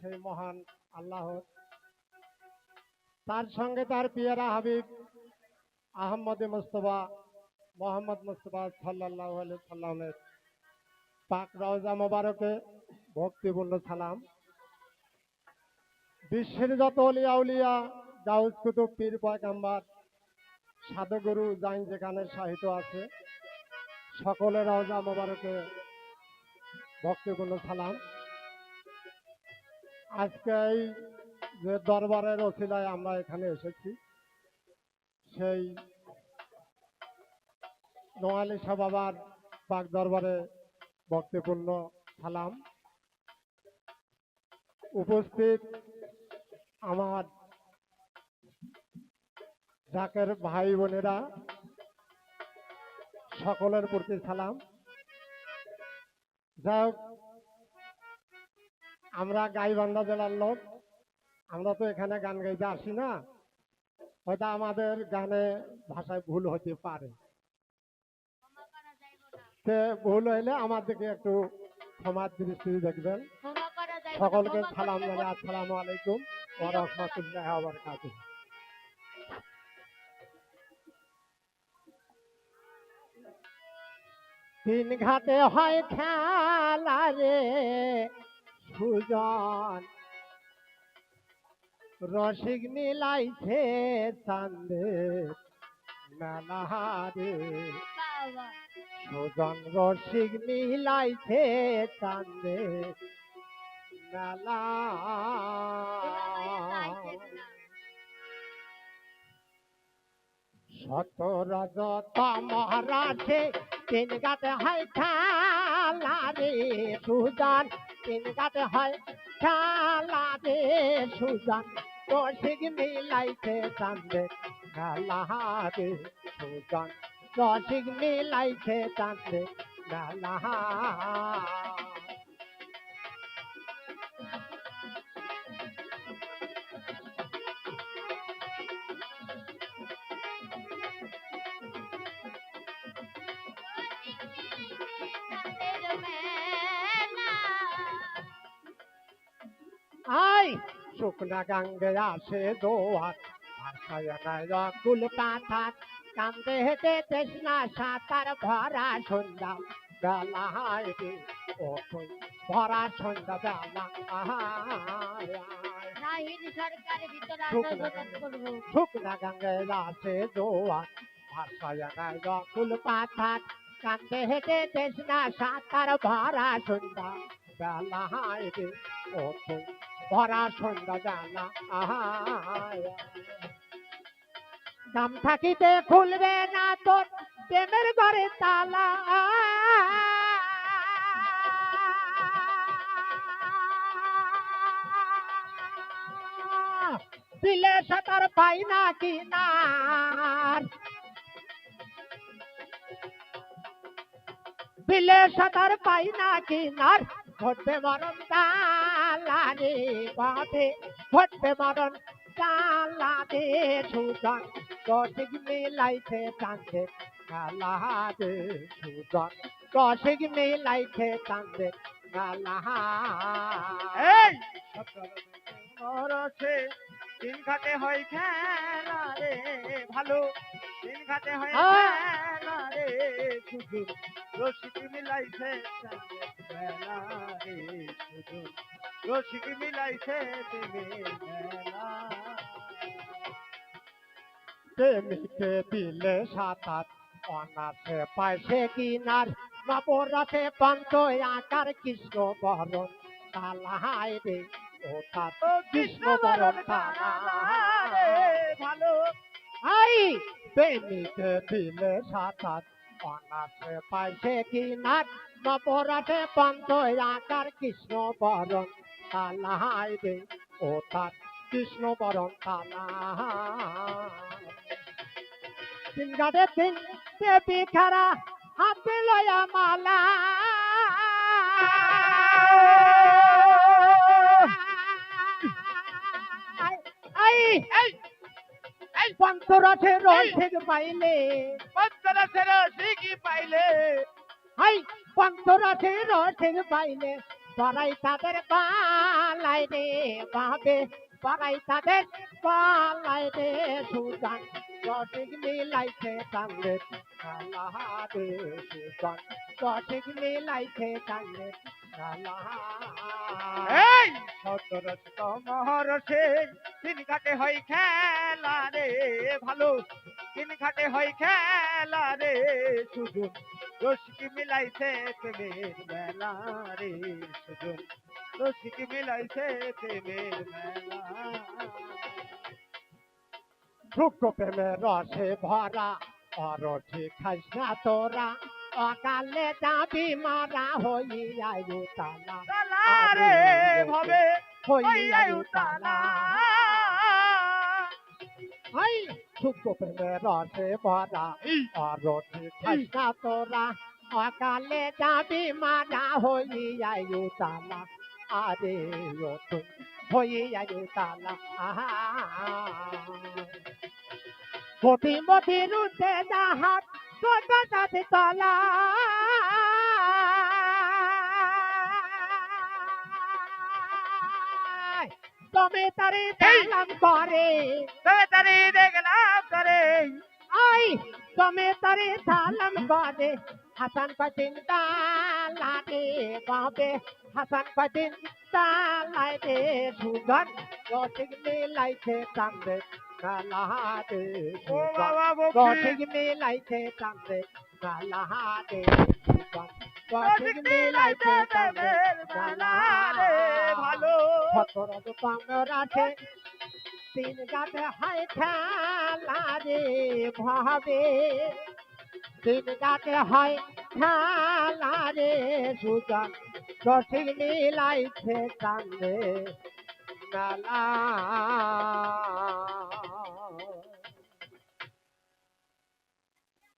সেই মহান আল্লাহর। তার সঙ্গে তার পিয়ারা হাবিব আহমদ মুস্তফা, মোহাম্মদ মুস্তফা সাল্লাহ সাল্লামের পাক রওজা মোবারকে ভক্তিপূর্ণ সালাম। বিশ্বের যত অলিয়া উলিয়া গাউজ কুতুব পীর পয়গাম্বার, সাধুগুরু জাইন যেখানে সাহিত্য আছে, সকলের রওজা মোবারকে ভক্তিপূর্ণ সালাম। আজকে এই যে দরবারের ওসিলায় আমরা এখানে এসেছি, সেই নোয়ালি শাহ বাবার পাক দরবারে ভক্তিপূর্ণ সালাম। উপস্থিত আমার জাকের ভাই বোনেরা, সকলের প্রতি সালাম। যাই হোক আমরা গাইবান্ধা জেলার লোক। আমরা তো এখানে গান গাইতে আসি না। হয়তো আমাদের গানে ভাষায় ভুল হতে পারে। সে ভুল হইলে আমাদেরকে একটু ক্ষমার দৃষ্টি দেখবেন। সকলকে সালাম জানাই। আসসালামু আলাইকুম। ওয়া রাহমাতুল্লাহি ওয়া বারাকাতুহু। তিন ঘাটে হয় খেলা রে, সুজন। রসিক মিলাইছে চান্দে মেলাহারে সুজন রসিক মিলাইছে চান্দে মেলা। শত রজত মহারাজে তিন গাতে হয় খেলা রে সুজন। তিন গাতে হয় খেলা রে সুজন। রসিক মিলাইতে চান্দে মেলা রে সুজন। রসিক মিলাইতে চান্দে মেলা আই শুকনা গাঙ্গে আসে কুল পাথার কান্দে হেঁটে তৃষ্ণা সাঁতার ভরা সন্ধ্যা বেলা ও তুই ভরা সন্ধ্যা বেলা শুকনা গাঙ্গে আসে কুল কান্দে হেঁটে তৃষ্ণা সাঁতার ভরা সন্ধ্যা বেলা ও তুই ভরা সন্ধ্যা বেলা আহায়। দাম থাকিতে খুলবে না তোর প্রেমের ঘরে তালা। দিলে সাঁতার পাই না কিনার। দিলে সাঁতার পাই না কিনার, ঘটবে মরণ তালারে পথে ঘটবে মরণ। তালারে সুজন রসিক মিলাইছে চান্দে গালাদে সুজন রসিক মিলাইছে গালা এই! রসে তিন ঘাটে হয় খেলা রে ভালো। তিন ঘাটে হয়। খেলা রে শুধু রসিক মিলাইছে চাঁদে বেলা রে শুধু রসিক মিলাইছে প্রেমিকে দিলে সাঁতার অনাথে পাইছে কিনার। পঞ্চ আকার কৃষ্ণ বরণ তালাই রে, ও কৃষ্ণ বরণ বরণ তালা রে, ভালো। আই, প্রেমিকে দিলে অনাথে পাইছে কিনার। পঞ্চ আকার কৃষ্ণ বরণ তালাই রে ও তার কৃষ্ণ বরণ তালা তিন গাড়ে তিন দেবী খারা হাতে লয়া মালা। পঞ্চরথে রসিক পাইলে। রসিক পাইলে। হাই পঞ্চরথে রথের বাইলে পরাই তাদের পালাই রে বাবে পরাই তাদের পালাই রে সুদান সঠিক মিলাইছে তাদের কালা রে সুদান সঠিক মিলাইছে মহরসে তিন ঘাটে হয় খেলা রে ভালো। তিন ঘাটে হয় খেলা রে সুজন রসিক মিলাইছে প্রেমের মেলা রে সুজন রসিক মিলাইছে প্রেমের মেলা শুক্র প্রেমে রসে ভরা অরঠে খাইস না তোরা অকালে যাবি মারা হইয়ায়ু তালা তালা রে ভবে হইয়াই হইয়ায়ু প্রেমে রসে ভরা অরঠে খাইস তোরা অকালে যাবি মারা হইয়া তালা আরে তুই তালা আহা মতি মতি রুতে জাহাজ তোর যাতে তলা তুমি তারি দেখলাম করে তবে তারি দেখলাম করে আই তুমি তারি সালাম করে হাসান পাতিন তালাতে বাবে হাসান পাতিন তালাতে সুগন রসিক মিলাইছে চান্দে বকি রসিক মিলাইছে চান্দে সুগন রসিক মিলাইছে চান্দে রে ফতর কামর তিন গাতে হাই খেলা রে ভাবে। তিন গাতে হয় খেলা রে সুজন। রসিক মিলাইছে কান্দে মেলা।